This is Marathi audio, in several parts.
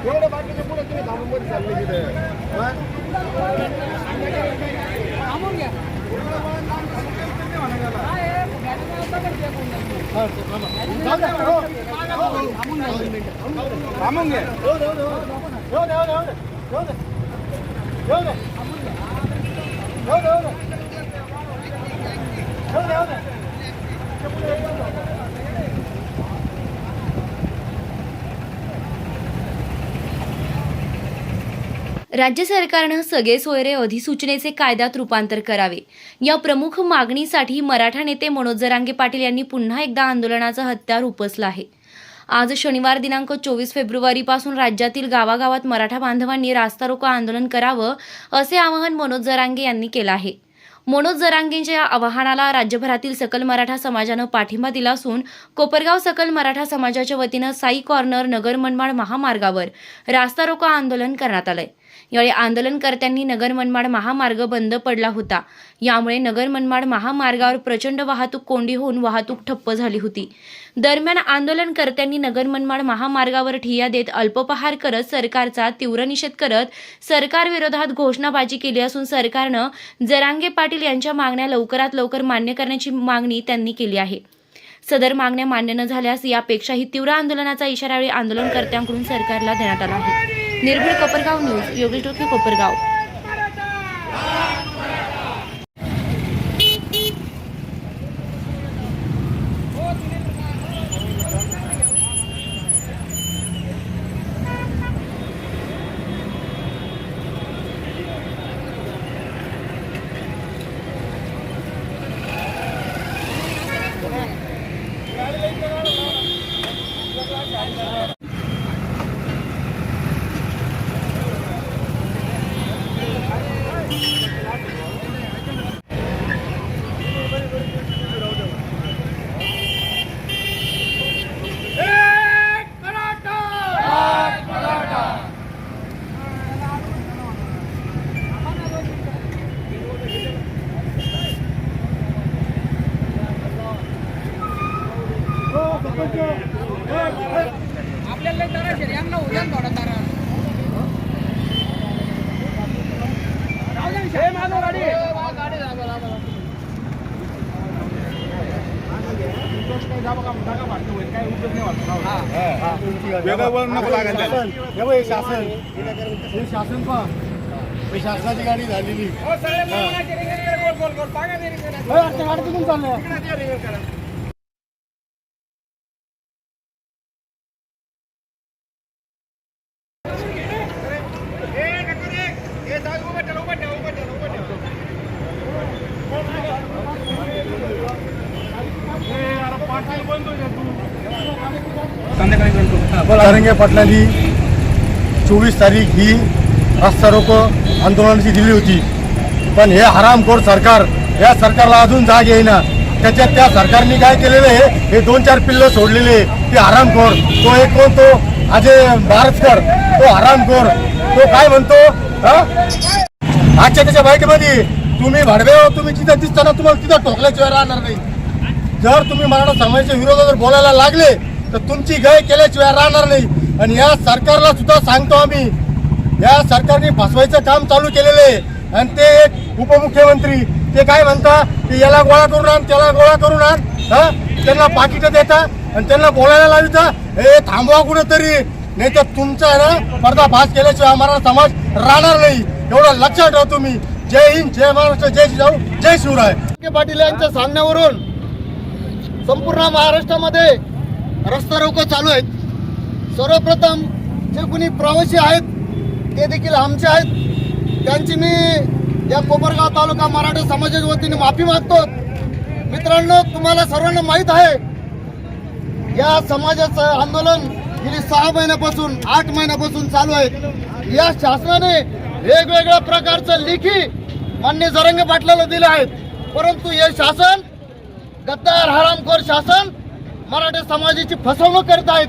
एवढं बाकीचे पुढे तुम्ही थांबून मध्ये चालले तिथे थांबून घ्या थांबून घ्या राज्य सरकारनं सगळे सोयरे अधिसूचनेचे कायद्यात रूपांतर करावे. या प्रमुख मागणीसाठी मराठा नेते मनोज जरांगे पाटील यांनी पुन्हा एकदा आंदोलनाचं हत्यार उपसलं आहे. आज शनिवार दिनांक चोवीस फेब्रुवारीपासून राज्यातील गावागावात मराठा बांधवांनी रास्ता रोको आंदोलन करावं असे आवाहन मनोज जरांगे यांनी केलं आहे. मनोज जरांगेंच्या या आवाहनाला राज्यभरातील सकल मराठा समाजानं पाठिंबा दिला असून कोपरगाव सकल मराठा समाजाच्या वतीनं साई कॉर्नर नगर मनमाड महामार्गावर रास्ता रोको आंदोलन करण्यात आलंय. यावेळी आंदोलनकर्त्यांनी नगर मनमाड महामार्ग बंद पडला होता. यामुळे नगर मनमाड महामार्गावर प्रचंड वाहतूक कोंडी होऊन वाहतूक ठप्प झाली होती. दरम्यान आंदोलनकर्त्यांनी नगर मनमाड महामार्गावर ठिय्या देत अल्पपहार करत सरकारचा तीव्र निषेध करत सरकारविरोधात घोषणाबाजी केली असून सरकारनं जरांगे पाटील यांच्या मागण्या लवकरात लवकर मान्य करण्याची मागणी त्यांनी केली आहे. सदर मागण्या मान्य न झाल्यास यापेक्षाही तीव्र आंदोलनाचा इशारा आंदोलनकर्त्यांकडून सरकारला देण्यात आला आहे. निर्भीड कोपरगाव न्यूज योगेश डोके कोपरगाव एक मराठा आपल्याला तारा यांना उद्या थोडा तारा. गाडी. वेगळं वळण नको त्याला. हे हे शासन. हे शासन पहा हे शासनाची गाडी झालेली. हो सगळे मामाचे रिंगण कर, गोल गोल गोल पागा दे रिंगण. हे आता गाडी कुठून चालल्या इकडे दे रिंगण करा. ए, नको रे. ए, जाऊ, उभं ठेव, उभं ठेव, उभं ठेव, उभं ठेव. तरंगे पाटलांनी चोवीस तारीख ही रास्ता रोको आंदोलनाची दिली होती. पण हे हरामखोर सरकार या सरकारला अजून जाग येईना. त्याच्यात त्या सरकारने काय केलेलं आहे? हे दोन चार पिल्ल सोडलेले ते हरामखोर. तो एक कोण? तो अजय भारतकर. तो हरामखोर. तो काय म्हणतो? हा? आजच्या त्याच्या बाईटमध्ये तुम्ही भाडवे हो, तुम्ही तिथं दिसताना तुम्हाला तिथं ठोकल्याशिवाय राहणार नाही. जर तुम्ही मराठा समाजाच्या विरोधात जर बोलायला लागले तर तुमची गय केल्याशिवाय राहणार नाही. आणि या सरकारला सुद्धा सांगतो आम्ही. या सरकारने फसवायचं काम चालू केलेलं आहे. आणि ते एक उपमुख्यमंत्री ते काय म्हणता की याला गोळा करून आण त्याला गोळा करून आण. हा? त्यांना पाकिट देता आणि त्यांना बोलायला लाविता. हे थांबवा कुठंतरी. नाही तर तुमचा ना पर्दाफाश केल्याशिवाय आम्हाला समाज राहणार नाही. एवढं लक्षात ठेवा तुम्ही. जय हिंद जय महाराष्ट्र जय जिजाऊ जय शिवराय. पाटील यांच्या सांगण्यावरून संपूर्ण महाराष्ट्रामध्ये रस्ता रोको चालू आहेत. सर्वप्रथम जे कोणी प्रवासी आहेत ते देखील आमचे आहेत. त्यांची मी या कोपरगाव तालुका मराठा समाजाच्या वतीने माफी मागतो. मित्रांनो तुम्हाला सर्वांना माहीत आहे या समाजाचं आंदोलन गेली सहा महिन्यापासून आठ महिन्यापासून चालू आहे. या शासनाने वेगवेगळ्या प्रकारचं लेखी मान्य जरंग पाटलाला दिले आहेत परंतु हे शासन गद्दार हरामखोर शासन मराठा समाजाची फसवणूक करत आहेत.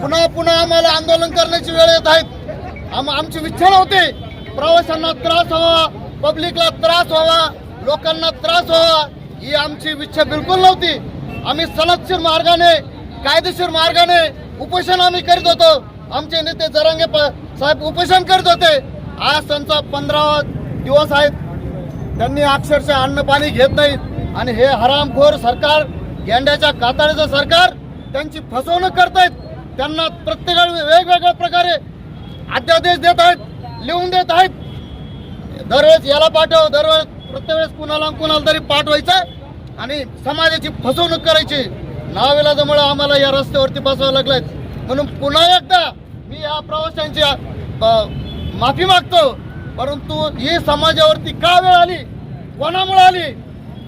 पुन्हा पुन्हा आम्हाला आंदोलन करण्याची वेळ येत आहेत आम आमची इच्छा नव्हती. प्रवाशांना त्रास व्हावा पब्लिकला त्रास व्हावा लोकांना त्रास व्हावा ही आमची इच्छा बिलकुल नव्हती. आम्ही सनदशीर मार्गाने कायदेशीर मार्गाने उपोषण आम्ही करीत होतो. आमचे नेते जरांगे प- साहेब उपोषण करत होते. आज त्यांचा पंधरावा दिवस आहेत. त्यांनी अक्षरशः अन्न पाणी घेत नाहीत. आणि हे हरामखोर सरकार गेंड्याच्या कातडीचं सरकार त्यांची फसवणूक करतायत. त्यांना प्रत्येक वेगवेगळ्या प्रकारे अध्यादेश देत आहेत लिहून देत आहेत. दरवेळेस याला पाठव दरवेळेस प्रत्येक वेळेस कुणाला कुणाला तरी पाठवायचं आणि समाजाची फसवणूक करायची. नाविलाजामुळे आम्हाला या रस्त्यावरती बसावं लागलंय. म्हणून पुन्हा एकदा मी या प्रवाशांची माफी मागतो. परंतु ही समाजावरती का वेळ आली? कोणामुळे आली?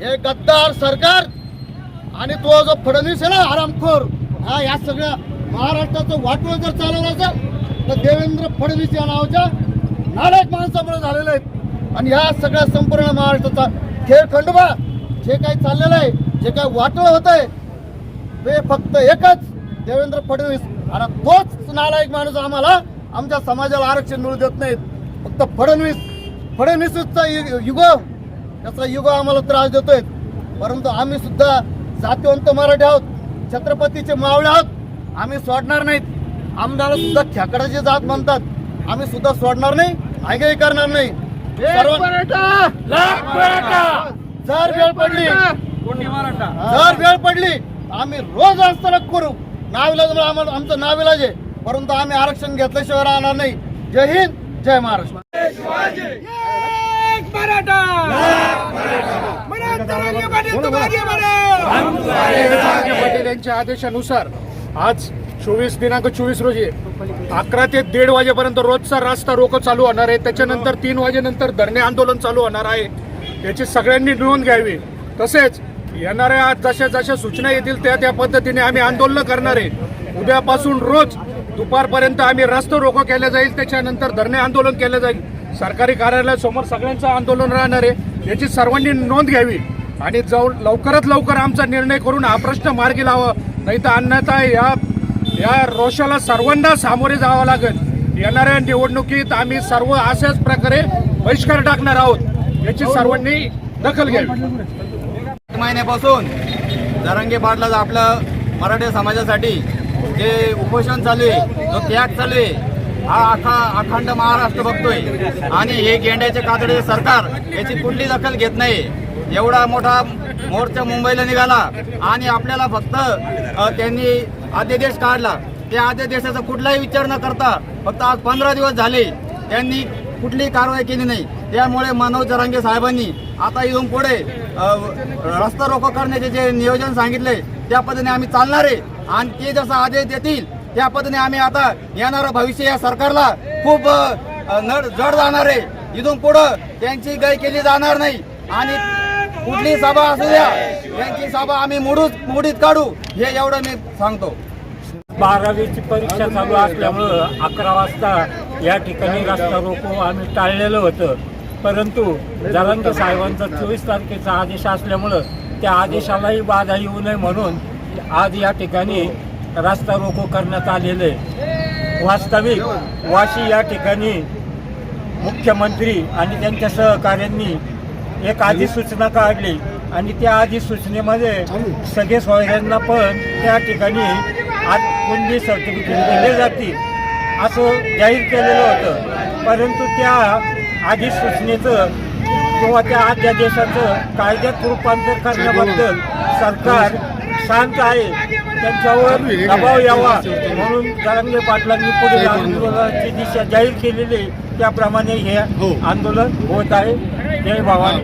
हे गद्दार सरकार आणि तो जो फडणवीस आहे ना आरामखोर हा या सगळ्या महाराष्ट्राचं वाटोळ जर चालवलं असेल तर देवेंद्र फडणवीस या नावाच्या नालायक माणसामुळे झालेले आहेत आणि ह्या सगळ्या संपूर्ण महाराष्ट्राचा खेळ खंडोबा जे काही चाललेलं आहे जे काही वाटोळ होत आहे ते फक्त एकच देवेंद्र फडणवीस. आणि तोच नालायक माणूस आम्हाला आमच्या समाजाला आरक्षण मिळू देत नाहीत. फक्त फडणवीस फडणवीसचा युग याचा युग आम्हाला त्रास देतोय. परंतु आम्ही सुद्धा जातीवंत मराठी आहोत छत्रपतीचे मावळे आहोत आम्ही सोडणार नाहीत. आमदार सुद्धा खेकडाची जात म्हणतात. आम्ही सुद्धा सोडणार नाही आगेही करणार नाही. जर वेळ पडली जर वेळ पडली आम्ही रोज असताना करू. नाविलाज आम्हाला आमचं नाविलाज आहे परंतु आम्ही आरक्षण घेतल्याशिवाय राहणार नाही. जय हिंद जय महाराष्ट्र. एक मराठा! यांच्या आदेशानुसार आज चोवीस दिनांक चोवीस रोजी अकरा ते दीड वाजेपर्यंत रोजचा रास्ता रोको चालू होणार आहे. त्याच्यानंतर तीन वाजेनंतर धरणे आंदोलन चालू होणार आहे. याची सगळ्यांनी नोंद घ्यावी. तसेच येणाऱ्या आज जशा जशा सूचना येतील त्या त्या पद्धतीने आम्ही आंदोलन करणार आहे. उद्यापासून रोज दुपारपर्यंत आम्ही रस्ता रोको केलं जाईल. त्याच्यानंतर धरणे आंदोलन केलं जाईल. सरकारी कार्यालयासमोर सगळ्यांचं आंदोलन राहणार आहे. याची सर्वांनी नोंद घ्यावी. आणि जाऊन लवकरात लवकर आमचा निर्णय करून हा प्रश्न मार्गी लावा नाही तर अन्यथा या या रोषाला सर्वांना सामोरे जावं लागेल. येणाऱ्या निवडणुकीत आम्ही सर्व अशाच प्रकारे बहिष्कार टाकणार आहोत. याची सर्वांनी दखल घ्यावी. महिन्यापासून जरांगे पाटला आपलं मराठी समाजासाठी जे उपोषण चालू आहे जो त्याग चालू आहे हा अखा अखंड महाराष्ट्र बघतोय. आणि हे गेंड्याचे कातडे सरकार याची कुठली दखल घेत नाही. एवढा मोठा मोर्चा मुंबईला निघाला आणि आपल्याला फक्त त्यांनी अध्यादेश काढला. त्या अध्यादेशाचा कुठलाही विचार न करता फक्त आज पंधरा दिवस झाले त्यांनी कुठलीही कारवाई केली नाही. त्यामुळे मनोज जरांगे साहेबांनी आता इथून पुढे रस्ता रोको करण्याचे जे नियोजन सांगितले त्या पद्धतीने आम्ही चालणार आहे. आणि ते जसा आदेश देतील त्या पद्धतीने आम्ही आता येणारं भविष्य या सरकारला खूप नड जड जाणार आहे. इथून पुढं त्यांची गय केली जाणार नाही. आणि कुठली सभा असू द्या त्यांची सभा आम्ही मोडूच मोडीत काढू हे एवढं मी सांगतो. बारावीची परीक्षा चालू असल्यामुळं अकरा वाजता या ठिकाणी रस्ता रोको आम्ही टाळलेलं होतं. परंतु जलंत साहेबांचा चोवीस तारखेचा आदेश असल्यामुळं त्या आदेशालाही बाधा येऊ नये म्हणून आज या ठिकाणी रस्ता रोको करण्यात आलेलं. आहे वास्तविक वाशी या ठिकाणी मुख्यमंत्री आणि त्यांच्या सहकाऱ्यांनी एक अधिसूचना काढली. आणि त्या अधिसूचनेमध्ये सगळे सोयऱ्यांना पण त्या ठिकाणी आज कुंडी सर्टिफिकेट दिले जातील असं जाहीर केलेलं होतं. परंतु त्या अधिसूचनेचं किंवा त्या अध्यादेशाचं कायद्यात रूपांतर करण्याबद्दल सरकार शांत आहे. त्यांच्यावर दबाव यावा. म्हणून जरांगे पाटलांनी पुढील आंदोलनाची दिशा जाहीर केलेली आहे. त्याप्रमाणे हे. आंदोलन होत आहे. जय भवानी.